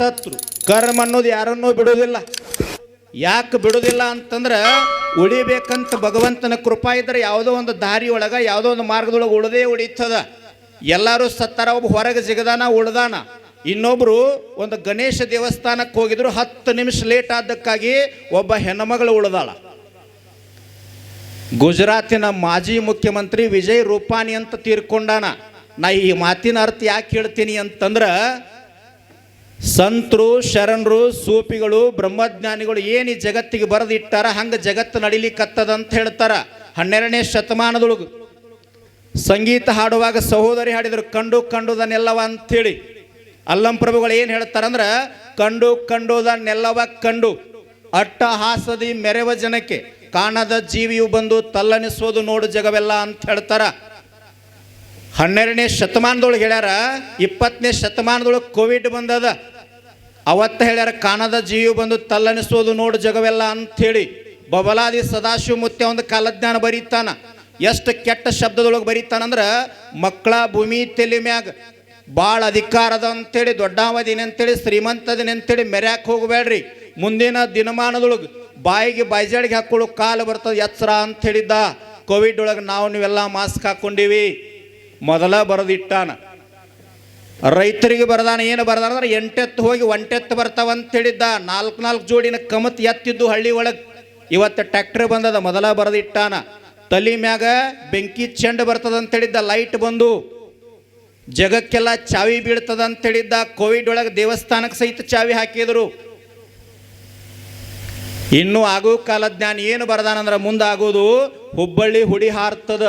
ಸತ್ರು ಕರ್ಮ ಅನ್ನೋದು ಯಾರನ್ನೂ ಬಿಡೋದಿಲ್ಲ ಯಾಕೆ ಬಿಡೋದಿಲ್ಲ ಅಂತಂದ್ರೆ ಉಳಿಬೇಕಂತ ಭಗವಂತನ ಕೃಪಾ ಇದ್ರೆ ಯಾವುದೋ ಒಂದು ದಾರಿ ಒಳಗ, ಯಾವುದೋ ಒಂದು ಮಾರ್ಗದೊಳಗೆ ಉಳದೇ ಉಳಿತದ. ಎಲ್ಲರೂ ಸತ್ತಾರ, ಒಬ್ಬ ಹೊರಗೆ ಸಿಗದಾನ, ಉಳ್ದಾನ. ಇನ್ನೊಬ್ರು ಒಂದು ಗಣೇಶ ದೇವಸ್ಥಾನಕ್ಕೆ ಹೋಗಿದ್ರು, ಹತ್ತು ನಿಮಿಷ ಲೇಟ್ ಆದಕ್ಕಾಗಿ ಒಬ್ಬ ಹೆಣ್ಣುಮಗಳು ಉಳ್ದಾಳ. ಗುಜರಾತಿನ ಮಾಜಿ ಮುಖ್ಯಮಂತ್ರಿ ವಿಜಯ್ ರೂಪಾನಿ ಅಂತ ತೀರ್ಕೊಂಡಾನ. ನಾ ಈ ಮಾತಿನ ಅರ್ಥ ಯಾಕೆ ಹೇಳ್ತೀನಿ ಅಂತಂದ್ರ ಸಂತರು, ಶರಣರು, ಸೂಪಿಗಳು, ಬ್ರಹ್ಮಜ್ಞಾನಿಗಳು ಏನು ಈ ಜಗತ್ತಿಗೆ ಬರೆದಿಟ್ಟಾರ, ಹಂಗೆ ಜಗತ್ತು ನಡಿಲಿಕ್ಕತ್ತದ ಅಂತ ಹೇಳ್ತಾರ. ಹನ್ನೆರಡನೇ ಶತಮಾನದೊಳಗೆ. ಸಂಗೀತ ಹಾಡುವಾಗ ಸಹೋದರಿ ಹಾಡಿದ್ರು, ಕಂಡು ಕಂಡುದನ್ನೆಲ್ಲವ ಅಂಥೇಳಿ ಅಲ್ಲಂ ಪ್ರಭುಗಳು ಏನು ಹೇಳ್ತಾರಂದ್ರೆ, ಕಂಡು ಕಂಡುದನ್ನೆಲ್ಲವ ಕಂಡು. ಅಟ್ಟಹಾಸದಿ ಮೆರೆವ ಜನಕ್ಕೆ, ಕಾಣದ ಜೀವಿಯು ಬಂದು ತಲ್ಲನಿಸೋದು ನೋಡು ಜಗವೆಲ್ಲ ಅಂತ ಹೇಳ್ತಾರ. ಹನ್ನೆರಡನೇ ಶತಮಾನದೊಳಗೆ ಹೇಳ್ಯಾರ, ಇಪ್ಪತ್ತನೇ ಶತಮಾನದೊಳಗೆ ಕೋವಿಡ್ ಬಂದದ. ಅವತ್ತ ಹೇಳ್ಯಾರ, ಕಾಣದ ಜೀವಿ ಬಂದು ತಲ್ಲನಿಸೋದು ನೋಡು ಜಗವೆಲ್ಲ ಅಂಥೇಳಿ. ಬಬಲಾದಿ ಸದಾಶಿವ ಮುತ್ತೆ ಒಂದು ಕಾಲಜ್ಞಾನ ಬರೀತಾನ. ಎಷ್ಟು ಕೆಟ್ಟ ಶಬ್ದದೊಳಗೆ ಬರೀತಾನಂದ್ರ, ಮಕ್ಕಳ ಭೂಮಿ ತೆಲಿ ಮ್ಯಾಗ ಭಾಳ ಅಧಿಕಾರದ ಅಂತೇಳಿ ದೊಡ್ಡಾವದಿನ ಅಂತೇಳಿ ಶ್ರೀಮಂತದಿನ ಅಂತೇಳಿ ಮೆರ್ಯಾಕೆ ಹೋಗಬೇಡ್ರಿ ಮುಂದಿನ ದಿನಮಾನದೊಳಗೆ ಬಾಯಿಗೆ ಬಾಯ್ಜಾಡಿಗೆ ಹಾಕೊಳ್ಳೋ ಕಾಲು ಬರ್ತದೆ ಎಚ್ಚರ ಅಂತ ಹೇಳಿದ್ದ ಕೋವಿಡ್ ಒಳಗೆ ನಾವು ನೀವೆಲ್ಲ ಮಾಸ್ಕ್ ಹಾಕ್ಕೊಂಡಿವಿ. ಮೊದಲ ಬರೆದಿಟ್ಟಾನ. ರೈತರಿಗೆ ಬರದಾನ, ಏನು ಬರದಾನ ಅಂದ್ರೆ ಎಂಟೆತ್ತು ಹೋಗಿ ಒಂಟೆತ್ತು ಬರ್ತಾವ ಅಂತ ಹೇಳಿದ್ದ ನಾಲ್ಕು ನಾಲ್ಕು ಜೋಡಿನ ಕಮತ್ ಎತ್ತಿದ್ದು ಹಳ್ಳಿ ಒಳಗೆ. ಇವತ್ತು ಟ್ರ್ಯಾಕ್ಟರ್ ಬಂದದ, ಮೊದಲ ಬರೆದಿಟ್ಟಾನ. ತಲಿ ಮ್ಯಾಗ ಬೆಂಕಿ ಚೆಂಡು ಬರ್ತದ ಅಂತ ಹೇಳಿದ್ದ ಲೈಟ್ ಬಂದು. ಜಗಕ್ಕೆಲ್ಲ ಚಾವಿ ಬೀಳ್ತದ ಅಂತ ಹೇಳಿದ್ದ ಕೋವಿಡ್ ಒಳಗೆ ದೇವಸ್ಥಾನಕ್ಕೆ ಸಹಿತ ಚಾವಿ ಹಾಕಿದ್ರು. ಇನ್ನು ಆಗೋ ಕಾಲಜ್ಞಾನ ಏನು ಬರದಾನಂದ್ರ ಮುಂದಾಗೋದು ಹುಬ್ಬಳ್ಳಿ ಹುಡಿ ಹಾರ್ತದ.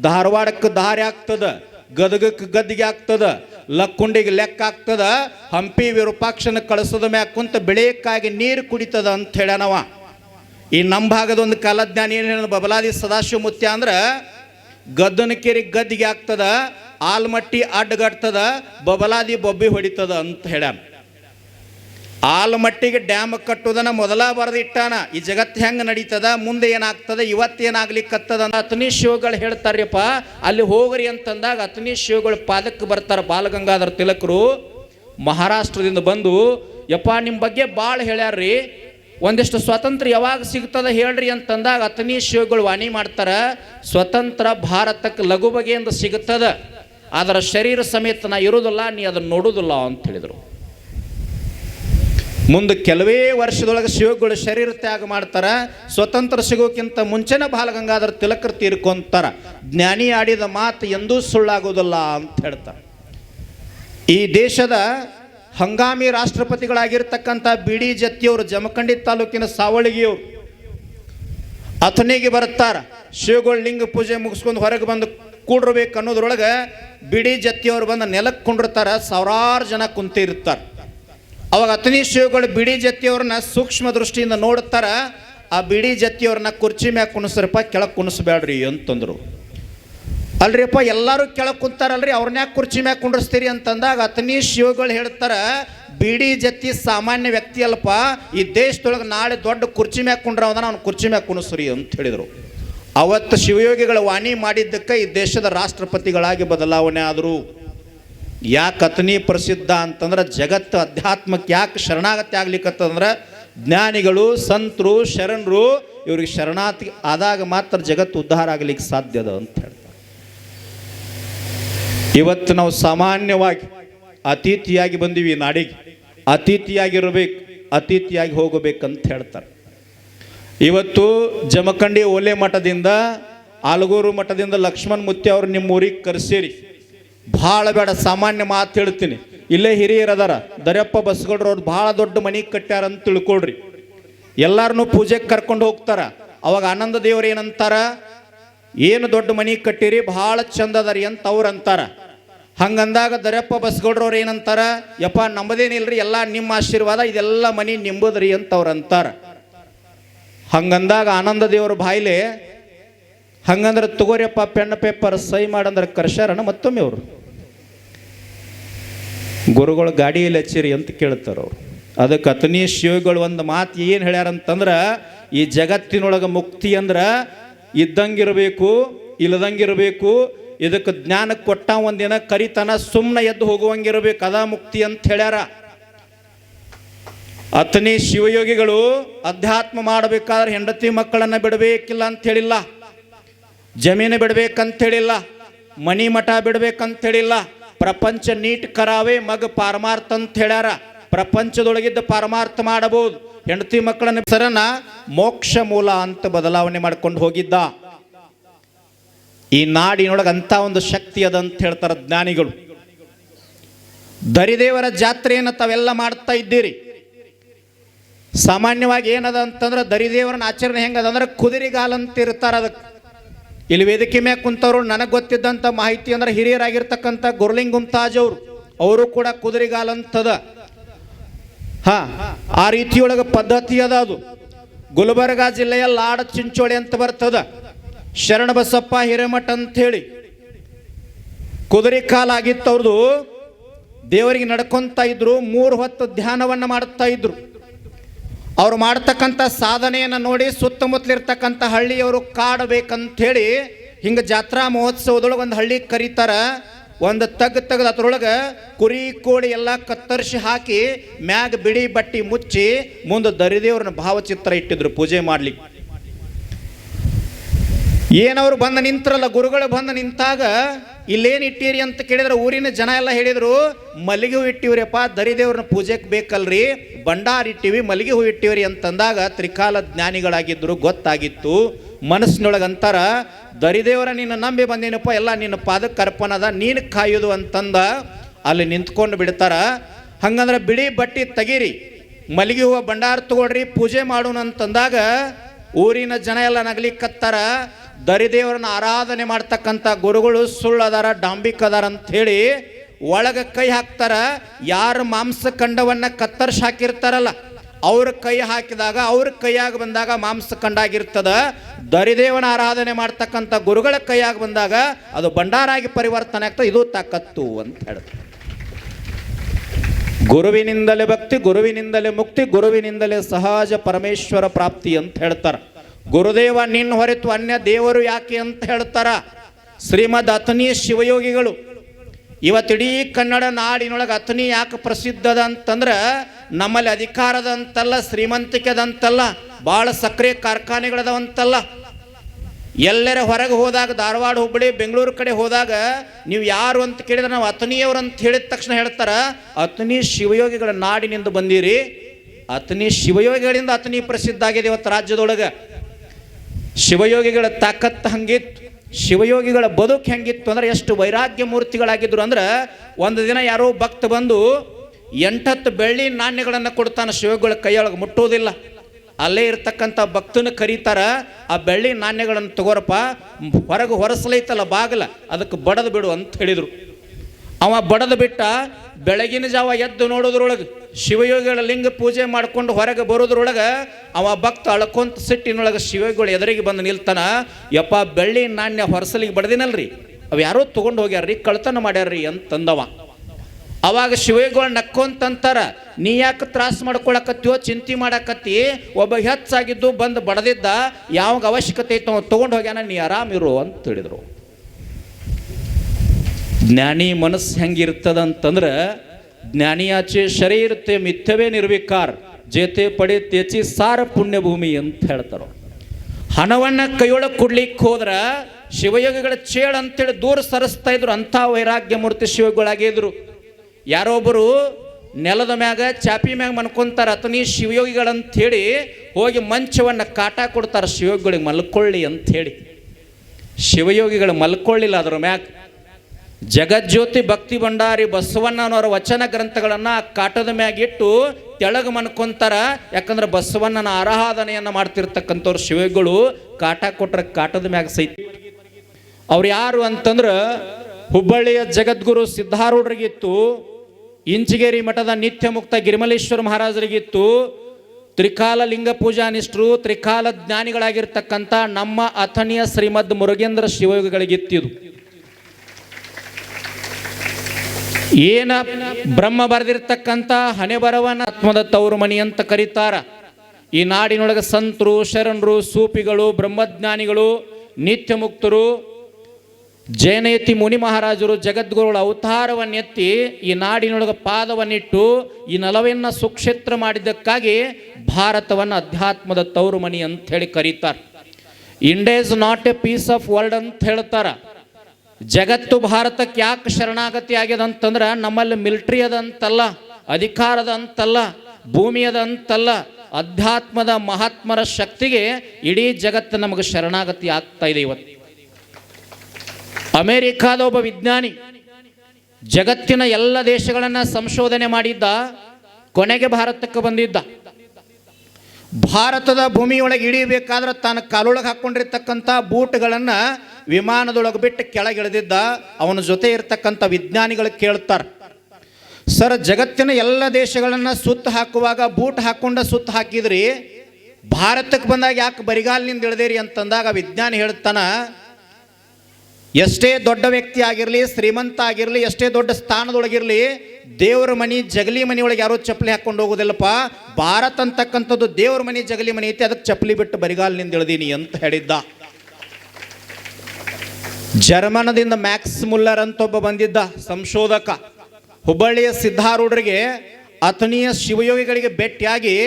ಧಾರವಾಡಕ್ಕೆ ದಾರಿ ಆಗ್ತದ, ಗದಗಕ್ಕೆ ಗದ್ದಿಗೆ ಆಗ್ತದ, ಲಕ್ಕುಂಡಿಗೆ ಲೆಕ್ಕ ಆಗ್ತದ, ಹಂಪಿ ವಿರೂಪಾಕ್ಷನ ಕಳಿಸೋದ ಮ್ಯಾಗ ಕುಂತ ಬೆಳೆಯಕ್ಕಾಗಿ ನೀರು ಕುಡಿತದ ಅಂತ ಹೇಳ್ಯಾನವ. ಈ ನಮ್ಮ ಭಾಗದ ಒಂದು ಕಾಲಜ್ಞಾನ ಏನು ಹೇಳ ಬಬಲಾದಿ ಸದಾಶಿವ ಮುತ್ಯ ಅಂದ್ರೆ, ಗದ್ದನಕೇರಿ ಗದ್ದಿಗೆ ಆಗ್ತದ, ಆಲ್ಮಟ್ಟಿ ಅಡ್ಡಗಟ್ತದ, ಬಬಲಾದಿ ಬೊಬ್ಬಿ ಹೊಡಿತದ ಅಂತ ಹೇಳ್ಯಾನ. ಆಲ್ಮಟ್ಟಿಗೆ ಡ್ಯಾಮ್ ಕಟ್ಟುವುದನ್ನ ಮೊದಲ ಬರೆದಿಟ್ಟಾನ. ಈ ಜಗತ್ತು ಹೆಂಗೆ ನಡೀತದ? ಮುಂದೆ ಏನಾಗ್ತದ? ಇವತ್ತೇನಾಗ್ಲಿಕ್ಕತ್ತದ ಅಂತ ಅತನಿ ಶಿವಗಳು ಹೇಳ್ತಾರ್ಯಪ್ಪ. ಅಲ್ಲಿ ಹೋಗ್ರಿ ಅಂತಂದಾಗ ಅತನಿ ಶಿವಗಳು ಪಾದಕ್ಕೆ ಬರ್ತಾರೆ ಬಾಲಗಂಗಾಧರ ತಿಲಕರು. ಮಹಾರಾಷ್ಟ್ರದಿಂದ ಬಂದು, ಯಪ್ಪ ನಿಮ್ಮ ಬಗ್ಗೆ ಭಾಳ ಹೇಳ್ಯಾರ್ರಿ. ಒಂದಿಷ್ಟು ಸ್ವತಂತ್ರ ಯಾವಾಗ ಸಿಗ್ತದ ಹೇಳ್ರಿ ಅಂತಂದಾಗ ಅತನಿ ಶಿವಗಳು ವಾಣಿ ಮಾಡ್ತಾರೆ, ಸ್ವತಂತ್ರ ಭಾರತಕ್ಕೆ ಲಘು ಬಗೆಯಿಂದ ಸಿಗುತ್ತದ ಅದರ ಶರೀರ ಸಮೇತ ನಾ ಇರುವುದಿಲ್ಲ ನೀ ಅದನ್ನು ನೋಡುವುದಿಲ್ಲ ಅಂತ ಹೇಳಿದರು. ಮುಂದೆ ಕೆಲವೇ ವರ್ಷದೊಳಗೆ ಶಿವಗಳು ಶರೀರ ತ್ಯಾಗ ಮಾಡ್ತಾರೆ, ಸ್ವತಂತ್ರ ಸಿಗೋಕ್ಕಿಂತ ಮುಂಚೆನೇ ಬಾಲಗಂಗಾಧರ ತಿಲಕರು ತೀರ್ಕೊಂತಾರೆ. ಜ್ಞಾನಿ ಆಡಿದ ಮಾತು ಎಂದೂ ಸುಳ್ಳಾಗೋದಿಲ್ಲ ಅಂತ ಹೇಳ್ತಾರೆ. ಈ ದೇಶದ ಹಂಗಾಮಿ ರಾಷ್ಟ್ರಪತಿಗಳಾಗಿರ್ತಕ್ಕಂಥ ಬಿ ಡಿ ಜತ್ತಿಯವರು ಜಮಖಂಡಿ ತಾಲೂಕಿನ ಸಾವಳಿಗೆಯವರು ಅಥನಿಗೆ ಬರ್ತಾರ ಶಿವಗಳು ಲಿಂಗ ಪೂಜೆ ಮುಗಿಸ್ಕೊಂಡು ಹೊರಗೆ ಬಂದು ಕೂಡಿರ್ಬೇಕು ಅನ್ನೋದ್ರೊಳಗೆ ಬಿಡಿ ಜತ್ತಿಯವರು ಬಂದು ನೆಲಕ್ಕೆ ಕುಂಡಿರ್ತಾರೆ, ಸಾವಿರಾರು ಜನ ಕುಂತಿರ್ತಾರೆ. ಅವಾಗ ಅತನಿ ಶಿವಗಳು ಬಿಡಿ ಜತಿಯವ್ರನ್ನ ಸೂಕ್ಷ್ಮ ದೃಷ್ಟಿಯಿಂದ ನೋಡ್ತಾರ ಆ ಬಿಡಿ ಜತಿಯವ್ರನ್ನ ಕುರ್ಚಿ ಮ್ಯಾಗ ಕುಣಿಸ್ರಪ್ಪ, ಕೆಳಗೆ ಕುಣಿಸ್ಬೇಡ್ರಿ ಅಂತಂದ್ರು. ಅಲ್ರಿಪ್ಪ, ಎಲ್ಲರೂ ಕೆಳಗೆ ಕುಂತಾರಲ್ರಿ, ಅವ್ರನ್ನ ಯಾಕೆ ಕುರ್ಚಿ ಮ್ಯಾಗ ಕುಂಡ್ರಸ್ತೀರಿ ಅಂತಂದಾಗ ಅತನಿ ಶಿವಗಳು ಹೇಳ್ತಾರ, ಬಿಡಿ ಜತಿ ಸಾಮಾನ್ಯ ವ್ಯಕ್ತಿ ಅಲ್ಪ, ಈ ದೇಶದೊಳಗೆ ನಾಳೆ ದೊಡ್ಡ ಕುರ್ಚಿ ಮ್ಯಾಗ ಕುಂಡ್ರವನ ಅವ್ನು ಕುರ್ಚಿ ಮ್ಯಾಗ ಕುಣಿಸ್ರಿ ಅಂತ ಹೇಳಿದರು. ಅವತ್ತು ಶಿವಯೋಗಿಗಳ ವಾಣಿ ಮಾಡಿದ್ದಕ್ಕೆ ಈ ದೇಶದ ರಾಷ್ಟ್ರಪತಿಗಳಾಗಿ ಬದಲಾವಣೆ ಆದರು. ಯಾಕೆ ಅತನಿ ಪ್ರಸಿದ್ಧ ಅಂತಂದ್ರೆ ಜಗತ್ತು ಅಧ್ಯಾತ್ಮಕ್ಕೆ ಯಾಕೆ ಶರಣಾಗತಿ ಆಗ್ಲಿಕ್ಕತ್ತಂದ್ರೆ ಜ್ಞಾನಿಗಳು, ಸಂತರು, ಶರಣರು ಇವ್ರಿಗೆ ಶರಣಾತಿ ಆದಾಗ ಮಾತ್ರ ಜಗತ್ತು ಉದ್ಧಾರ ಆಗ್ಲಿಕ್ಕೆ ಸಾಧ್ಯದ ಅಂತ ಹೇಳ್ತಾರೆ. ಇವತ್ತು ನಾವು ಸಾಮಾನ್ಯವಾಗಿ ಅತಿಥಿಯಾಗಿ ಬಂದೀವಿ ನಾಡಿಗೆ. ಅತಿಥಿಯಾಗಿರ್ಬೇಕು, ಅತಿಥಿಯಾಗಿ ಹೋಗಬೇಕಂತ ಹೇಳ್ತಾರೆ. ಇವತ್ತು ಜಮಖಂಡಿ ಓಲೆ ಮಠದಿಂದ, ಆಲಗೂರು ಮಠದಿಂದ ಲಕ್ಷ್ಮಣ್ ಮುತ್ಯ ಅವ್ರು ನಿಮ್ಮ ಊರಿಗೆ ಕರೆಸಿರಿ. ಭಾಳ ಬೇಡ, ಸಾಮಾನ್ಯ ಮಾತು ಹೇಳ್ತೀನಿ. ಇಲ್ಲೇ ಹಿರಿಯರದಾರ ದರ್ಯಪ್ಪ ಬಸ್ಗೌಡ್ರು ಅವ್ರು ಭಾಳ ದೊಡ್ಡ ಮನೆ ಕಟ್ಟ್ಯಾರ ಅಂತ ತಿಳ್ಕೊಳ್ರಿ. ಎಲ್ಲಾರನ್ನೂ ಪೂಜೆಗೆ ಕರ್ಕೊಂಡು ಹೋಗ್ತಾರ. ಅವಾಗ ಆನಂದ ದೇವ್ರು ಏನಂತಾರ, ಏನು ದೊಡ್ಡ ಮನೆ ಕಟ್ಟಿರಿ, ಭಾಳ ಚಂದ ಅದರಿ ಅಂತ ಅವ್ರು ಅಂತಾರ. ಹಂಗಂದಾಗ ದರ್ಯಪ್ಪ ಬಸ್ಗೌಡ್ರವ್ರು ಏನಂತಾರ, ಯಪ್ಪ ನಮ್ಮದೇನಿಲ್ರಿ ಎಲ್ಲ ನಿಮ್ಮ ಆಶೀರ್ವಾದ, ಇದೆಲ್ಲ ಮನೆ ನಿಂಬುದ್ರಿ ಅಂತ ಅವ್ರು ಅಂತಾರ. ಹಂಗಂದಾಗ ಆನಂದ ದೇವ್ರ ಬಾಯ್ಲೆ, ಹಂಗಂದ್ರೆ ತಗೋರಿಯಪ್ಪ, ಪೆನ್ ಪೇಪರ್ ಸೈ ಮಾಡಂದ್ರೆ ಕರ್ಶಾರಣ ಮತ್ತೊಮ್ಮೆ ಅವರು. ಗುರುಗಳು ಗಾಡಿಯಲ್ಲಿ ಹಚ್ಚಿರಿ ಅಂತ ಕೇಳ್ತಾರೆ ಅವರು. ಅದಕ್ಕೆ ಅತನಿ ಶಿವಗಳು ಒಂದು ಮಾತು ಏನು ಹೇಳ್ಯಾರಂತಂದ್ರೆ, ಈ ಜಗತ್ತಿನೊಳಗೆ ಮುಕ್ತಿ ಅಂದ್ರೆ ಇದ್ದಂಗಿರಬೇಕು, ಇಲ್ಲದಂಗಿರಬೇಕು, ಇದಕ್ಕೆ ಜ್ಞಾನ ಕೊಟ್ಟ ಒಂದಿನ ಕರಿತನ ಸುಮ್ಮನೆ ಎದ್ದು ಹೋಗುವಂಗಿರಬೇಕು, ಅದ ಮುಕ್ತಿ ಅಂತ ಹೇಳ್ಯಾರ. ಅತನಿ ಶಿವಯೋಗಿಗಳು ಅಧ್ಯಾತ್ಮ ಮಾಡಬೇಕಾದ್ರೆ ಹೆಂಡತಿ ಮಕ್ಕಳನ್ನ ಬಿಡಬೇಕಿಲ್ಲ ಅಂತ ಹೇಳಿಲ್ಲ, ಜಮೀನು ಬಿಡಬೇಕಂತ ಹೇಳಿಲ್ಲ, ಮನಿ ಮಠ ಬಿಡಬೇಕಂತ ಹೇಳಿಲ್ಲ ಪ್ರಪಂಚ ನೀಟ್ ಕರಾವೆ ಮಗ ಪಾರಮಾರ್ಥ ಅಂತ ಹೇಳ್ಯಾರ. ಪ್ರಪಂಚದೊಳಗಿದ್ದ ಪಾರಮಾರ್ಥ ಮಾಡಬಹುದು. ಹೆಂಡತಿ ಮಕ್ಕಳನ್ನ ಸರನ ಮೋಕ್ಷ ಮೂಲ ಅಂತ ಬದಲಾವಣೆ ಮಾಡ್ಕೊಂಡು ಹೋಗಿದ್ದ. ಈ ನಾಡಿನೊಳಗೆ ಅಂತ ಒಂದು ಶಕ್ತಿ ಅದ ಅಂತ ಹೇಳ್ತಾರ ಜ್ಞಾನಿಗಳು. ದರಿದೇವರ ಜಾತ್ರೆಯನ್ನು ತಾವೆಲ್ಲ ಮಾಡ್ತಾ ಇದ್ದೀರಿ. ಸಾಮಾನ್ಯವಾಗಿ ಏನದ ಅಂತಂದ್ರೆ ದರಿದೇವರನ್ನ ಆಚರಣೆ ಹೆಂಗದ ಅಂದ್ರೆ ಕುದುರೆಗಾಲ ಅಂತ ಇರ್ತಾರ ಅದಕ್ಕೆ. ಇಲ್ಲಿ ವೇದಿಕೆ ಮ್ಯಾಗ ಕುಂತವ್ರು, ನನಗೆ ಗೊತ್ತಿದ್ದಂಥ ಮಾಹಿತಿ ಅಂದ್ರೆ ಹಿರಿಯರಾಗಿರ್ತಕ್ಕಂಥ ಗುರ್ಲಿಂಗ್ ಗುಮ್ತಾಜ್ ಅವರು. ಅವರು ಕೂಡ ಕುದುರೆಗಾಲ ಅಂತದ. ಹಾ, ಆ ರೀತಿಯೊಳಗೆ ಪದ್ಧತಿ ಅದ ಅದು. ಗುಲ್ಬರ್ಗ ಜಿಲ್ಲೆಯ ಲಾಡ ಚಿಂಚೋಳಿ ಅಂತ ಬರ್ತದ. ಶರಣ ಬಸಪ್ಪ ಹಿರೇಮಠ ಅಂತ ಹೇಳಿ ಕುದುರೆ ಕಾಲ ಆಗಿತ್ತು ಅವ್ರದ್ದು ದೇವರಿಗೆ ನಡ್ಕೊತಾ ಇದ್ರು, ಮೂರು ಹೊತ್ತು ಧ್ಯಾನವನ್ನ ಮಾಡ್ತಾ ಇದ್ರು. ಅವ್ರು ಮಾಡ್ತಕ್ಕಂಥ ಸಾಧನೆಯನ್ನು ನೋಡಿ ಸುತ್ತಮುತ್ತಲಿರ್ತಕ್ಕಂಥ ಹಳ್ಳಿಯವರು ಕಾಡಬೇಕಂಥೇಳಿ ಹಿಂಗೆ ಜಾತ್ರಾ ಮಹೋತ್ಸವದೊಳಗೆ ಒಂದು ಹಳ್ಳಿ ಕರೀತಾರ. ಒಂದು ತಗ್ ತೆಗೆದು ಅದ್ರೊಳಗೆ ಕುರಿ ಕೋಳಿ ಎಲ್ಲ ಕತ್ತರಿಸಿ ಹಾಕಿ ಮ್ಯಾಗ ಬಿಡಿ ಬಟ್ಟಿ ಮುಚ್ಚಿ ಮುಂದೆ ದರಿದೇವ್ರನ್ನ ಭಾವಚಿತ್ರ ಇಟ್ಟಿದ್ರು ಪೂಜೆ ಮಾಡ್ಲಿಕ್ಕೆ ಏನವ್ರು ಬಂದು ನಿಂತ್ರಲ್ಲ, ಗುರುಗಳು ಬಂದು ನಿಂತಾಗ ಇಲ್ಲೇನು ಇಟ್ಟಿರಿ ಅಂತ ಕೇಳಿದ್ರೆ ಊರಿನ ಜನ ಎಲ್ಲ ಹೇಳಿದರು, ಮಲ್ಲಿಗೆ ಹೂ ಇಟ್ಟಿವ್ರಿಯಪ್ಪ ದರಿದೇವ್ರನ್ನ ಪೂಜೆಗೆ ಬೇಕಲ್ರಿ, ಭಂಡಾರ ಇಟ್ಟಿವಿ, ಮಲ್ಲಿಗೆ ಹೂ ಇಟ್ಟಿವ್ರಿ ಅಂತಂದಾಗ ತ್ರಿಕಾಲ ಜ್ಞಾನಿಗಳಾಗಿದ್ರು, ಗೊತ್ತಾಗಿತ್ತು. ಮನಸ್ಸಿನೊಳಗೆ ಅಂತಾರ ದರಿದೇವರ ನಿನ್ನ ನಂಬಿ ಬಂದೇನಪ್ಪ, ಎಲ್ಲ ನಿನ್ನ ಪಾದಕ್ಕೆ ಅರ್ಪಣದ ನೀನು ಕಾಯೋದು ಅಂತಂದ ಅಲ್ಲಿ ನಿಂತ್ಕೊಂಡು ಬಿಡ್ತಾರ. ಹಂಗಂದ್ರೆ ಬಿಳಿ ಬಟ್ಟಿ ತೆಗೀರಿ, ಮಲ್ಲಿಗೆ ಹೂವು ಭಂಡಾರ ತಗೊಳ್ರಿ, ಪೂಜೆ ಮಾಡೋಣ ಅಂತಂದಾಗ ಊರಿನ ಜನ ಎಲ್ಲ ನಗಲಿಕ್ಕತ್ತಾರ ದರಿದೇವರನ್ನ ಆರಾಧನೆ ಮಾಡ್ತಕ್ಕಂಥ ಗುರುಗಳು ಸುಳ್ಳದಾರ ಡಾಂಬಿಕ್ ಅದಾರ ಅಂತ ಹೇಳಿ ಒಳಗ ಕೈ ಹಾಕ್ತಾರ. ಯಾರು ಮಾಂಸ ಕಂಡವನ್ನು ಕತ್ತರಿಸಿ ಹಾಕಿರ್ತಾರಲ್ಲ, ಅವ್ರ ಕೈ ಹಾಕಿದಾಗ, ಅವ್ರ ಕೈಯಾಗ ಬಂದಾಗ ಮಾಂಸ ಕಂಡಾಗಿರ್ತದ ದರಿದೇವನ ಆರಾಧನೆ ಮಾಡ್ತಕ್ಕಂಥ ಗುರುಗಳ ಕೈಯಾಗಿ ಬಂದಾಗ ಅದು ಭಂಡಾರಾಗಿ ಪರಿವರ್ತನೆ ಆಗ್ತದೆ. ಇದು ತಾಕತ್ತು ಅಂತ ಹೇಳ್ತಾರೆ. ಗುರುವಿನಿಂದಲೇ ಭಕ್ತಿ, ಗುರುವಿನಿಂದಲೇ ಮುಕ್ತಿ, ಗುರುವಿನಿಂದಲೇ ಸಹಜ ಪರಮೇಶ್ವರ ಪ್ರಾಪ್ತಿ ಅಂತ ಹೇಳ್ತಾರ. ಗುರುದೇವ, ನಿನ್ನ ಹೊರತು ಅನ್ಯ ದೇವರು ಯಾಕೆ ಅಂತ ಹೇಳ್ತಾರ? ಶ್ರೀಮದ್ ಅಥನಿ ಶಿವಯೋಗಿಗಳು. ಇವತ್ತಿಡೀ ಕನ್ನಡ ನಾಡಿನೊಳಗೆ ಅಥನಿ ಯಾಕೆ ಪ್ರಸಿದ್ಧದ ಅಂತಂದ್ರೆ ನಮ್ಮಲ್ಲಿ ಅಧಿಕಾರದಂತಲ್ಲ, ಶ್ರೀಮಂತಿಕೆದಂತಲ್ಲ, ಭಾಳ ಸಕ್ಕರೆ ಕಾರ್ಖಾನೆಗಳದವಂತಲ್ಲ. ಎಲ್ಲರ ಹೊರಗೆ ಹೋದಾಗ, ಧಾರವಾಡ ಹುಬ್ಬಳ್ಳಿ, ಬೆಂಗಳೂರು ಕಡೆ ಹೋದಾಗ, ನೀವು ಯಾರು ಅಂತ ಕೇಳಿದ್ರೆ ನಾವು ಅಥನಿಯವರು ಅಂತ ಹೇಳಿದ ತಕ್ಷಣ ಹೇಳ್ತಾರೆ ಅಥನಿ ಶಿವಯೋಗಿಗಳ ನಾಡಿನಿಂದ ಬಂದಿರಿ. ಅಥನಿ ಶಿವಯೋಗಿಗಳಿಂದ ಅಥನಿ ಪ್ರಸಿದ್ಧ ಆಗಿದೆ ಇವತ್ತು ರಾಜ್ಯದೊಳಗೆ. ಶಿವಯೋಗಿಗಳ ತಾಕತ್ತು ಹಂಗಿತ್ತು. ಶಿವಯೋಗಿಗಳ ಬದುಕು ಹೆಂಗಿತ್ತು ಅಂದ್ರೆ ಎಷ್ಟು ವೈರಾಗ್ಯ ಮೂರ್ತಿಗಳಾಗಿದ್ರು ಅಂದ್ರೆ ಒಂದು ದಿನ ಯಾರೋ ಭಕ್ತ ಬಂದು ಎಂಟತ್ತು ಬೆಳ್ಳಿ ನಾಣ್ಯಗಳನ್ನು ಕೊಡ್ತಾನೆ ಶಿವಗಳ ಕೈಯೊಳಗೆ, ಮುಟ್ಟೋದಿಲ್ಲ. ಅಲ್ಲೇ ಇರ್ತಕ್ಕಂಥ ಭಕ್ತನ ಕರೀತಾರ, ಆ ಬೆಳ್ಳಿ ನಾಣ್ಯಗಳನ್ನು ತಗೋರಪ್ಪ, ಹೊರಗೆ ಹೊರಸಲೈತಲ್ಲ ಬಾಗಲ, ಅದಕ್ಕೆ ಬಡದು ಬಿಡು ಅಂತ ಹೇಳಿದರು. ಅವ ಬಡದು ಬಿಟ್ಟ ಬೆಳಗಿನ ಜಾವ ಎದ್ದು ನೋಡೋದ್ರೊಳಗೆ ಶಿವಯೋಗಿಗಳ ಲಿಂಗ ಪೂಜೆ ಮಾಡ್ಕೊಂಡು ಹೊರಗೆ ಬರೋದ್ರೊಳಗೆ ಅವ ಭಕ್ತ ಅಳ್ಕೊಂತ ಸಿಟ್ಟಿನೊಳಗೆ ಶಿವಯೋಗಿಗಳು ಎದುರಿಗೆ ಬಂದು ನಿಲ್ತಾನ, ಯಪ್ಪ ಬೆಳ್ಳಿ ನಾಣ್ಯ ಹೊರಸಲಿಗೆ ಬಡ್ದಿನಲ್ರಿ? ಅವು ಯಾರೋ ತೊಗೊಂಡು ಹೋಗ್ಯಾರ್ರಿ ಕಳ್ತನ ಮಾಡ್ಯಾರ್ರಿ ಅಂತಂದವ. ಅವಾಗ ಶಿವಯೋಗಿಗಳು ನಕ್ಕೊಂತಂತಾರ, ನೀ ಯಾಕೆ ತ್ರಾಸ ಮಾಡ್ಕೊಳಕತ್ತೀವೋ ಚಿಂತೆ ಮಾಡಕತ್ತಿ, ಒಬ್ಬ ಹೆಚ್ಚಾಗಿದ್ದು ಬಂದು ಬಡದಿದ್ದ, ಯಾವಾಗ ಅವಶ್ಯಕತೆ ಐತೋ ತೊಗೊಂಡು ಹೋಗ್ಯಾನ, ನೀ ಆರಾಮಿರು ಅಂತ ಹೇಳಿದ್ರು. ಜ್ಞಾನಿ ಮನಸ್ಸು ಹೆಂಗಿರ್ತದಂತಂದ್ರೆ, ಜ್ಞಾನಿಯಾಚೆ ಶರೀರತೆ ಮಿಥ್ಯವೇ ನಿರ್ವಿಕಾರ, ಜೇತೆ ಪಡೆ ತೇಚಿ ಸಾರ ಪುಣ್ಯಭೂಮಿ ಅಂತ ಹೇಳ್ತಾರ. ಹಣವನ್ನ ಕೈಯೊಳಗೆ ಕೊಡ್ಲಿಕ್ಕೆ ಹೋದ್ರೆ, ಶಿವಯೋಗಿಗಳ ಚೇಳ ಅಂತೇಳಿ ದೂರ ಸರಿಸ್ತಾ ಇದ್ರು, ಅಂಥ ವೈರಾಗ್ಯ ಮೂರ್ತಿ ಶಿವಗಳಾಗಿದ್ರು ಯಾರೊಬ್ಬರು ನೆಲದ ಮ್ಯಾಗ, ಚಾಪಿ ಮ್ಯಾಗ ಮನ್ಕೊಂತಾರ ಅತನಿ ಶಿವಯೋಗಿಗಳಂಥೇಳಿ ಹೋಗಿ ಮಂಚವನ್ನು ಕಾಟ ಕೊಡ್ತಾರೆ, ಶಿವಯೋಗಿಗಳಿಗೆ ಮಲ್ಕೊಳ್ಳಿ ಅಂಥೇಳಿ. ಶಿವಯೋಗಿಗಳು ಮಲ್ಕೊಳ್ಳಿಲ್ಲ ಅದ್ರ ಮ್ಯಾಗ. ಜಗಜ್ಯೋತಿ ಭಕ್ತಿ ಭಂಡಾರಿ ಬಸವಣ್ಣನವರ ವಚನ ಗ್ರಂಥಗಳನ್ನು ಕಾಟದ ಮ್ಯಾಗಿಟ್ಟು ತೆಳಗ ಮನ್ಕೊಂತಾರ. ಯಾಕಂದ್ರೆ ಬಸವಣ್ಣನ ಆರಾಧನೆಯನ್ನು ಮಾಡ್ತಿರ್ತಕ್ಕಂಥವ್ರು ಶಿವಗಳು, ಕಾಟ ಕೊಟ್ರೆ ಕಾಟದ ಮ್ಯಾಗ ಸಹಿತ. ಅವ್ರು ಯಾರು ಅಂತಂದ್ರೆ ಹುಬ್ಬಳ್ಳಿಯ ಜಗದ್ಗುರು ಸಿದ್ಧಾರೂಢರಿಗಿತ್ತು, ಇಂಚಿಗೇರಿ ಮಠದ ನಿತ್ಯ ಮುಕ್ತ ಗಿರಿಮಲೇಶ್ವರ ಮಹಾರಾಜರಿಗಿತ್ತು, ತ್ರಿಕಾಲ ಲಿಂಗ ಪೂಜಾನಿಷ್ಠರು, ತ್ರಿಕಾಲ ಜ್ಞಾನಿಗಳಾಗಿರ್ತಕ್ಕಂಥ ನಮ್ಮ ಅಥಣಿಯ ಶ್ರೀಮದ್ ಮುರುಗೇಂದ್ರ ಶಿವಯೋಗಿಗಳಿಗಿತ್ತಿದು ಏನ ಬ್ರಹ್ಮ ಬರೆದಿರ್ತಕ್ಕಂಥ ಹಣೆ ಬರವನ ಆತ್ಮದ ತವರು ಮನಿ ಅಂತ ಕರೀತಾರ. ಈ ನಾಡಿನೊಳಗೆ ಸಂತರು, ಶರಣರು, ಸೂಪಿಗಳು, ಬ್ರಹ್ಮಜ್ಞಾನಿಗಳು, ನಿತ್ಯ ಮುಕ್ತರು, ಜಯನಯತಿ ಮುನಿ ಮಹಾರಾಜರು, ಜಗದ್ಗುರುಗಳ ಅವತಾರವನ್ನೆತ್ತಿ ಈ ನಾಡಿನೊಳಗೆ ಪಾದವನ್ನಿಟ್ಟು ಈ ನಲವೆಯನ್ನು ಸುಕ್ಷೇತ್ರ ಮಾಡಿದ್ದಕ್ಕಾಗಿ ಭಾರತವನ್ನು ಅಧ್ಯಾತ್ಮದ ತವರು ಮನಿ ಅಂತ ಹೇಳಿ ಕರೀತಾರೆ. India is not a piece of world ಅಂತ ಹೇಳ್ತಾರ. ಜಗತ್ತು ಭಾರತಕ್ಕೆ ಯಾಕೆ ಶರಣಾಗತಿ ಆಗ್ಯದ ಅಂತಂದ್ರೆ ನಮ್ಮಲ್ಲಿ ಮಿಲಿಟ್ರಿ ಅದಂತಲ್ಲ ಅಧಿಕಾರದ ಅಂತಲ್ಲ ಭೂಮಿ ಅದಂತಲ್ಲ ಅಧ್ಯಾತ್ಮದ ಮಹಾತ್ಮರ ಶಕ್ತಿಗೆ ಇಡೀ ಜಗತ್ತು ನಮಗೆ ಶರಣಾಗತಿ ಆಗ್ತಾ ಇದೆ ಇವತ್ತು. ಅಮೇರಿಕಾದ ಒಬ್ಬ ವಿಜ್ಞಾನಿ ಜಗತ್ತಿನ ಎಲ್ಲ ದೇಶಗಳನ್ನು ಸಂಶೋಧನೆ ಮಾಡಿದ್ದ, ಕೊನೆಗೆ ಭಾರತಕ್ಕೆ ಬಂದಿದ್ದ. ಭಾರತದ ಭೂಮಿಯೊಳಗೆ ಇಳಿಬೇಕಾದ್ರೆ ತಾನು ಕಾಲೊಳಗೆ ಹಾಕ್ಕೊಂಡಿರ್ತಕ್ಕಂಥ ಬೂಟ್ಗಳನ್ನು ವಿಮಾನದೊಳಗೆ ಬಿಟ್ಟು ಕೆಳಗಿಳಿದಿದ್ದ ಅವನ ಜೊತೆ ಇರ್ತಕ್ಕಂಥ ವಿಜ್ಞಾನಿಗಳು ಕೇಳ್ತಾರೆ, ಸರ್, ಜಗತ್ತಿನ ಎಲ್ಲ ದೇಶಗಳನ್ನು ಸುತ್ತ ಹಾಕುವಾಗ ಬೂಟ್ ಹಾಕ್ಕೊಂಡ ಸುತ್ತ ಹಾಕಿದ್ರಿ, ಭಾರತಕ್ಕೆ ಬಂದಾಗ ಯಾಕೆ ಬರಿಗಾಲಿನಿಂದ ಇಳಿದೇರಿ? ಅಂತಂದಾಗ ವಿಜ್ಞಾನಿ ಹೇಳ್ತಾನ, ಎಷ್ಟೇ ದೊಡ್ಡ ವ್ಯಕ್ತಿ ಆಗಿರಲಿ, ಶ್ರೀಮಂತ ಆಗಿರಲಿ, ಎಷ್ಟೇ ದೊಡ್ಡ ಸ್ಥಾನದೊಳಗಿರಲಿ, ದೇವ್ರ ಮನಿ, ಜಗಲಿ ಮನೆಯೊಳಗೆ ಯಾರೋ ಚಪ್ಪಲಿ ಹಾಕೊಂಡು ಹೋಗೋದಿಲ್ಲಪ್ಪ. ಭಾರತ ಅಂತಕ್ಕಂಥದ್ದು ದೇವ್ರ ಮನಿ, ಜಗಲಿ ಮನೆ ಐತಿ, ಅದಕ್ಕೆ ಚಪ್ಪಲಿ ಬಿಟ್ಟು ಬರಿಗಾಲಿನಿಂದ ಇಳಿದೀನಿ ಅಂತ ಹೇಳಿದ್ದ. ಜರ್ಮನದಿಂದ ಮ್ಯಾಕ್ಸ್ ಮುಲ್ಲರ್ ಅಂತ ಒಬ್ಬ ಬಂದಿದ್ದ ಸಂಶೋಧಕ. ಹುಬ್ಬಳ್ಳಿಯ ಸಿದ್ಧಾರೂಢರಿಗೆ ಅಥಣಿಯ ಶಿವಯೋಗಿಗಳಿಗೆ ಭೇಟಿಯಾಗಿ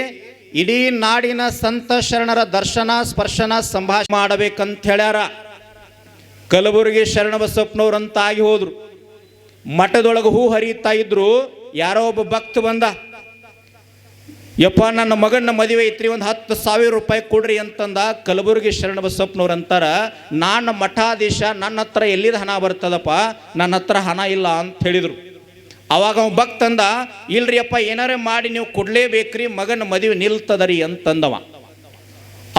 ಇಡೀ ನಾಡಿನ ಸಂತ ಶರಣರ ದರ್ಶನ, ಸ್ಪರ್ಶನ, ಸಂಭಾಷಣೆ ಮಾಡಬೇಕಂತ ಹೇಳ್ಯಾರ. ಕಲಬುರಗಿ ಶರಣ ಅಂತ ಆಗಿ ಹೋದ್ರು. ಮಠದೊಳಗೆ ಹೂ ಹರಿಯುತ್ತಾ ಇದ್ರು, ಯಾರೋ ಒಬ್ಬ ಭಕ್ತ ಬಂದ. ಯಪ್ಪ, ನನ್ನ ಮಗನ ಮದುವೆ ಐತ್ರಿ ಒಂದು ಹತ್ತು ಸಾವಿರ ರೂಪಾಯಿ ಕೊಡ್ರಿ ಅಂತಂದ ಕಲಬುರಗಿ ಶರಣಬಸಪ್ಪನವ್ರು ಅಂತಾರ, ನಾನು ಮಠಾಧೀಶ, ನನ್ನ ಹತ್ರ ಎಲ್ಲಿದ ಹಣ ಬರ್ತದಪ್ಪ? ನನ್ನ ಹತ್ರ ಹಣ ಇಲ್ಲ ಅಂತ ಹೇಳಿದರು. ಅವಾಗ ಅವ್ನು ಭಕ್ತ ಅಂದ, ಇಲ್ರಿ ಅಪ್ಪ, ಏನಾರೇ ಮಾಡಿ ನೀವು ಕೊಡ್ಲೇಬೇಕ್ರಿ, ಮಗನ ಮದುವೆ ನಿಲ್ತದರಿ ಅಂತಂದವ.